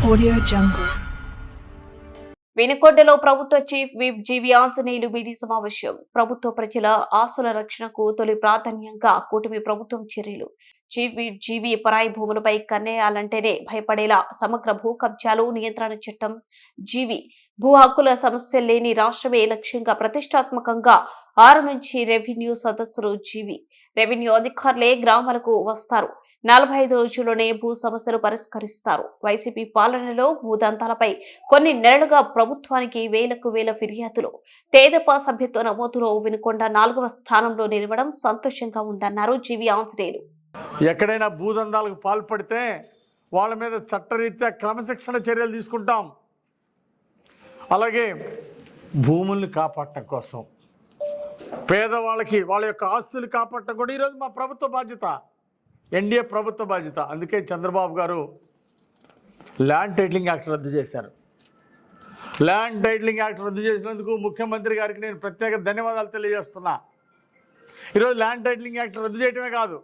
Audio Jungle. వినుకొండలో ప్రభుత్వ chief whip GV Anjaneyulu media సమావేశం ప్రభుత్వ ప్రజల ఆస్తుల రక్షణకు తొలి ప్రాధాన్యంగా కూటమి ప్రభుత్వం చర్యలు జీవి జీవి పరాయి భూములపై కన్నేయాలంటేనే భయపడేలా సమగ్ర భూ కబ్జాలు నియంత్రణ చట్టం. జీవి భూ హక్కుల సమస్య లేని రాష్ట్రమే లక్ష్యంగా ప్రతిష్టాత్మకంగా ఆరు నుంచి రెవెన్యూ సదస్సులు జీవి. రెవెన్యూ అధికారులే గ్రామాలకు వస్తారు. నలభై ఐదు రోజుల్లోనే భూ సమస్యలు పరిష్కరిస్తారు. వైసీపీ పాలనలో భూదంతాలపై కొన్ని నెలలుగా ప్రభుత్వానికి వేలకు వేల ఫిర్యాదులు. తేదప సభ్యత్వ నమోదులో వినుకొండ నాలుగవ స్థానంలో నిలవడం సంతోషంగా ఉందన్నారు జీవి ఆంజనేయులు. ఎక్కడైనా భూదందాలకు పాల్పడితే వాళ్ళ మీద చట్టరీత్యా క్రమశిక్షణ చర్యలు తీసుకుంటాం. అలాగే భూముల్ని కాపాడటం కోసం. పేదవాళ్ళకి వాళ్ళ యొక్క ఆస్తులు కాపాడటం కూడా ఈరోజు మా ప్రభుత్వ బాధ్యత. ఎన్డీఏ ప్రభుత్వ బాధ్యత. అందుకే చంద్రబాబు గారు ల్యాండ్ టైటిలింగ్ యాక్ట్ రద్దు చేశారు. ల్యాండ్ టైటిలింగ్ యాక్ట్ రద్దు చేసినందుకు ముఖ్యమంత్రి గారికి నేను ప్రత్యేక ధన్యవాదాలు తెలియజేస్తున్నా. ఈరోజు ల్యాండ్ టైటిలింగ్ యాక్ట్ రద్దు చేయటమే కాదు.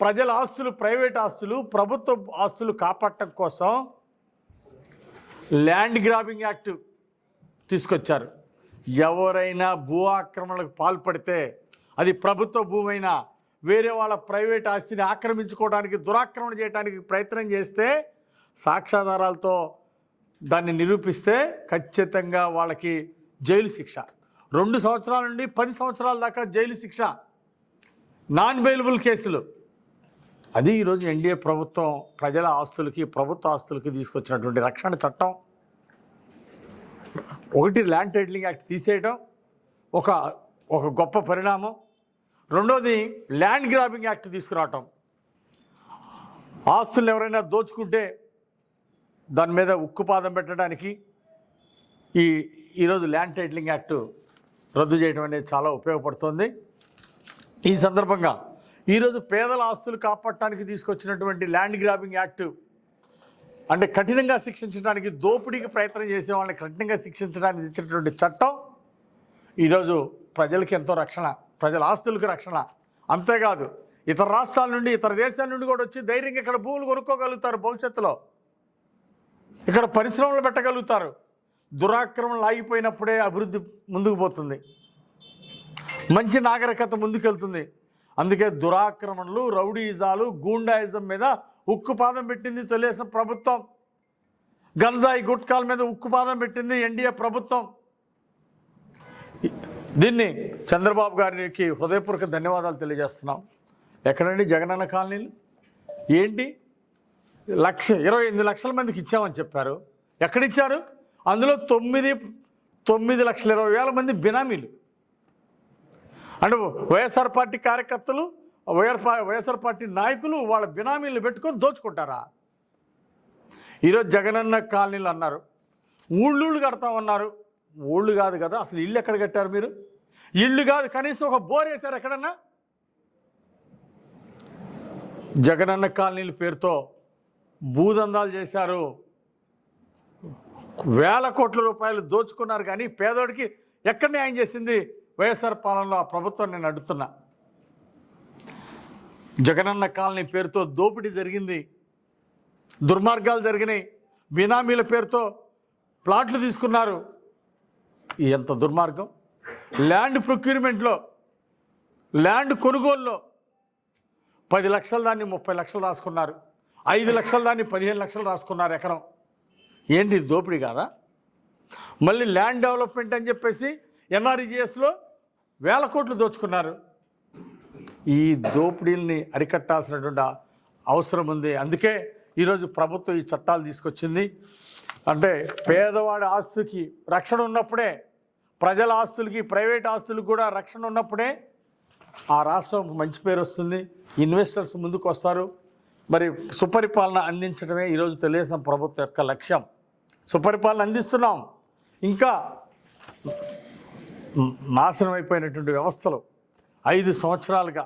ప్రజల ఆస్తులు ప్రైవేట్ ఆస్తులు ప్రభుత్వ ఆస్తులు కాపాడటం కోసం ల్యాండ్ గ్రాబింగ్ యాక్ట్ తీసుకొచ్చారు. ఎవరైనా భూ ఆక్రమణలకు పాల్పడితే అది ప్రభుత్వ భూమైనా వేరే వాళ్ళ ప్రైవేట్ ఆస్తిని ఆక్రమించుకోవడానికి దురాక్రమణ చేయడానికి ప్రయత్నం చేస్తే సాక్ష్యాధారాలతో దాన్ని నిరూపిస్తే ఖచ్చితంగా వాళ్ళకి జైలు శిక్ష. రెండు సంవత్సరాల నుండి పది సంవత్సరాల దాకా జైలు శిక్ష. నాన్ బెయిలబుల్ కేసులు. అది ఈరోజు ఎన్డీఏ ప్రభుత్వం ప్రజల ఆస్తులకి ప్రభుత్వ ఆస్తులకి తీసుకొచ్చినటువంటి రక్షణ చట్టం. ఒకటి ల్యాండ్ టైటిలింగ్ యాక్ట్ తీసేయడం ఒక ఒక గొప్ప పరిణామం. రెండోది ల్యాండ్ గ్రాబింగ్ యాక్ట్ తీసుకురావటం. ఆస్తులు ఎవరైనా దోచుకుంటే దాని మీద ఉక్కుపాదం పెట్టడానికి ఈ ఈరోజు ల్యాండ్ టైటిలింగ్ యాక్ట్ రద్దు చేయడం అనేది చాలా ఉపయోగపడుతుంది. ఈ సందర్భంగా ఈరోజు పేదల ఆస్తులు కాపాడటానికి తీసుకొచ్చినటువంటి ల్యాండ్ గ్రాబింగ్ యాక్ట్ అంటే కఠినంగా శిక్షించడానికి దోపిడీకి ప్రయత్నం చేసే వాళ్ళని కఠినంగా శిక్షించడానికి ఇచ్చినటువంటి చట్టం ఈరోజు ప్రజలకి ఎంతో రక్షణ ప్రజల ఆస్తులకు రక్షణ. అంతేకాదు ఇతర రాష్ట్రాల నుండి ఇతర దేశాల నుండి కూడా వచ్చి ధైర్యంగా ఇక్కడ భూములు కొనుక్కోగలుగుతారు భవిష్యత్తులో. ఇక్కడ పరిశ్రమలు పెట్టగలుగుతారు. దురాక్రమణలు ఆగిపోయినప్పుడే అభివృద్ధి ముందుకు పోతుంది. మంచి నాగరికత ముందుకెళ్తుంది. అందుకే దురాక్రమణలు రౌడీజాలు గూండాయిజం మీద ఉక్కుపాదం పెట్టింది తెలుగుదేశం ప్రభుత్వం. గంజాయి గుట్కాల మీద ఉక్కుపాదం పెట్టింది ఎన్డీఏ ప్రభుత్వం. దీన్ని చంద్రబాబు గారికి హృదయపూర్వక ధన్యవాదాలు తెలియజేస్తున్నాం. ఎక్కడండి? జగనన్న కాలనీలు? ఏంటి? లక్ష ఇరవై ఎనిమిది లక్షల మందికి ఇచ్చామని చెప్పారు. ఎక్కడిచ్చారు? అందులో తొమ్మిది తొమ్మిది లక్షల ఇరవై వేల మంది బినామీలు. అంటే వైఎస్ఆర్ పార్టీ కార్యకర్తలు వైఎస్ వైఎస్ఆర్ పార్టీ నాయకులు వాళ్ళ బినామీలు పెట్టుకొని దోచుకుంటారా? ఈరోజు జగనన్న కాలనీలు అన్నారు. ఊళ్ళూళ్ళు కడతామన్నారు ఊళ్ళు కాదు కదా అసలు ఇల్లు ఎక్కడ కట్టారు మీరు? ఇల్లు కాదు కనీసం ఒక బోర్ వేశారు ఎక్కడన్నా? జగనన్న కాలనీల పేరుతో భూదందాలు చేశారు. వేల కోట్ల రూపాయలు దోచుకున్నారు కానీ పేదోడికి ఎక్కడ న్యాయం చేసింది? వైఎస్ఆర్ పాలనలో ఆ ప్రభుత్వం నేను అడుగుతున్నా జగనన్న కాలనీ పేరుతో దోపిడీ జరిగింది. దుర్మార్గాలు జరిగినాయి. బినామీల పేరుతో ప్లాట్లు తీసుకున్నారు. ఎంత దుర్మార్గం. ల్యాండ్ ప్రొక్యూర్మెంట్లో ల్యాండ్ కొనుగోలులో పది లక్షల దాన్ని ముప్పై లక్షలు రాసుకున్నారు. ఐదు లక్షల దాన్ని పదిహేను లక్షలు రాసుకున్నారు ఎకరం. ఏంటి దోపిడీ కాదా? మళ్ళీ ల్యాండ్ డెవలప్మెంట్ అని చెప్పేసి ఎన్ఆర్ఈజిఎస్లో వేల కోట్లు దోచుకున్నారు. ఈ దోపిడీల్ని అరికట్టాల్సినటువంటి అవసరం ఉంది. అందుకే ఈరోజు ప్రభుత్వం ఈ చట్టాలు తీసుకొచ్చింది. అంటే పేదవాడి ఆస్తుకి రక్షణ ఉన్నప్పుడే ప్రజల ఆస్తులకి ప్రైవేట్ ఆస్తులకు కూడా రక్షణ ఉన్నప్పుడే ఆ రాష్ట్రం మంచి పేరు వస్తుంది. ఇన్వెస్టర్స్ ముందుకు వస్తారు. మరి సుపరిపాలన అందించడమే ఈరోజు తెలుగుదేశం ప్రభుత్వం యొక్క లక్ష్యం. సుపరిపాలన అందిస్తున్నాం. ఇంకా నాశనం అయిపోయినటువంటి వ్యవస్థలు ఐదు సంవత్సరాలుగా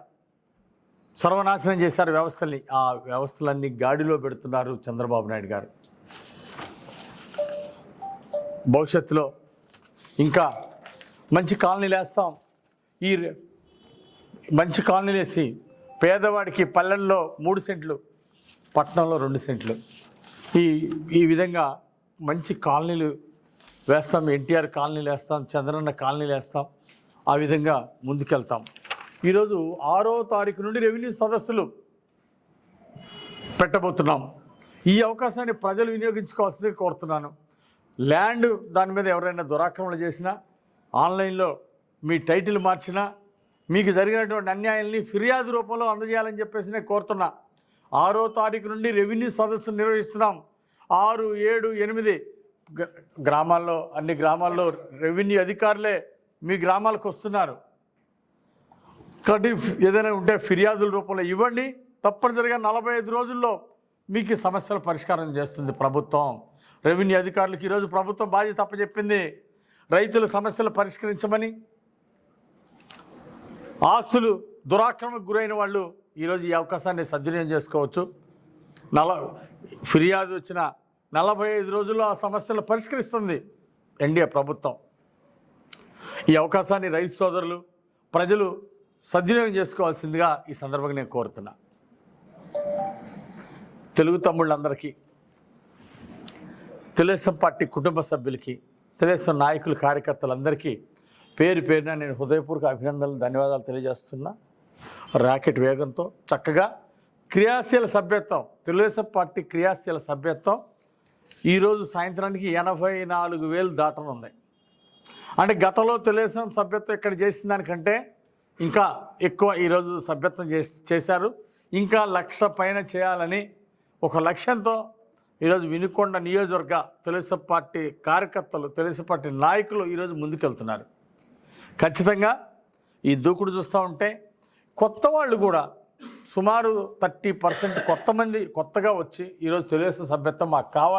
సర్వనాశనం చేశారు వ్యవస్థల్ని. ఆ వ్యవస్థలన్నీ గాడిలో పెడుతున్నారు చంద్రబాబు నాయుడు గారు. భవిష్యత్తులో ఇంకా మంచి కాలనీలు వేస్తాం. ఈ మంచి కాలనీలు వేసి పేదవాడికి పల్లెల్లో మూడు సెంట్లు పట్టణంలో రెండు సెంట్లు. ఈ ఈ విధంగా మంచి కాలనీలు వేస్తాం ఎన్టీఆర్ కాలనీలు వేస్తాం చంద్రన్న కాలనీలు వేస్తాం ఆ విధంగా ముందుకెళ్తాం. ఈరోజు ఆరో తారీఖు నుండి రెవెన్యూ సదస్సులు పెట్టబోతున్నాం. ఈ అవకాశాన్ని ప్రజలు వినియోగించుకోవాల్సిందిగా కోరుతున్నాను. ల్యాండ్ దాని మీద ఎవరైనా దురాక్రమణ చేసినా ఆన్లైన్లో మీ టైటిల్ మార్చినా మీకు జరిగినటువంటి అన్యాయాల్ని ఫిర్యాదు రూపంలో అందజేయాలని చెప్పేసి నేను కోరుతున్నా. ఆరో తారీఖు నుండి రెవెన్యూ సదస్సు నిర్వహిస్తున్నాం. ఆరు ఏడు ఎనిమిది గ్రామాల్లో అన్ని గ్రామాల్లో రెవెన్యూ అధికారులే మీ గ్రామాలకు వస్తున్నారు. కాబట్టి ఏదైనా ఉంటే ఫిర్యాదుల రూపంలో ఇవ్వండి. తప్పనిసరిగా నలభై ఐదు రోజుల్లో మీకు సమస్యల పరిష్కారం చేస్తుంది ప్రభుత్వం. రెవెన్యూ అధికారులకు ఈరోజు ప్రభుత్వం బాధ్యత అప్పచెప్పింది. రైతుల సమస్యలు పరిష్కరించమని. ఆస్తులు దురాక్రమకు గురైన వాళ్ళు ఈరోజు ఈ అవకాశాన్ని సద్వినియోగం చేసుకోవచ్చు. నల ఫిర్యాదు వచ్చిన నలభై ఐదు రోజుల్లో ఆ సమస్యలు పరిష్కరిస్తుంది ఎన్డీఏ ప్రభుత్వం. ఈ అవకాశాన్ని రైతు సోదరులు ప్రజలు సద్వినియోగం చేసుకోవాల్సిందిగా ఈ సందర్భంగా నేను కోరుతున్నా. తెలుగు తమ్ముళ్ళందరికీ తెలుగుదేశం పార్టీ కుటుంబ సభ్యులకి తెలుగుదేశం నాయకులు కార్యకర్తలందరికీ పేరు పేరున నేను హృదయపూర్వక అభినందనలు ధన్యవాదాలు తెలియజేస్తున్నా. రాకెట్ వేగంతో చక్కగా క్రియాశీల సభ్యత్వం తెలుగుదేశం పార్టీ క్రియాశీల సభ్యత్వం ఈరోజు సాయంత్రానికి ఎనభై నాలుగు వేలు దాటనుంది. అంటే గతంలో తెలుగుదేశం సభ్యత్వం ఇక్కడ చేసిన దానికంటే ఇంకా ఎక్కువ ఈరోజు సభ్యత్వం చేసి చేశారు. ఇంకా లక్ష పైన చేయాలని ఒక లక్ష్యంతో ఈరోజు వినుకొండ నియోజకవర్గ తెలుగుదేశం పార్టీ కార్యకర్తలు తెలుగుదేశం పార్టీ నాయకులు ఈరోజు ముందుకెళ్తున్నారు. ఖచ్చితంగా ఈ దూకుడు చూస్తూ ఉంటే కొత్త వాళ్ళు కూడా సుమారు థర్టీ పర్సెంట్ కొత్త మంది కొత్తగా వచ్చి ఈరోజు తెలుగుదేశం సభ్యత్వం మాకు కావాలి.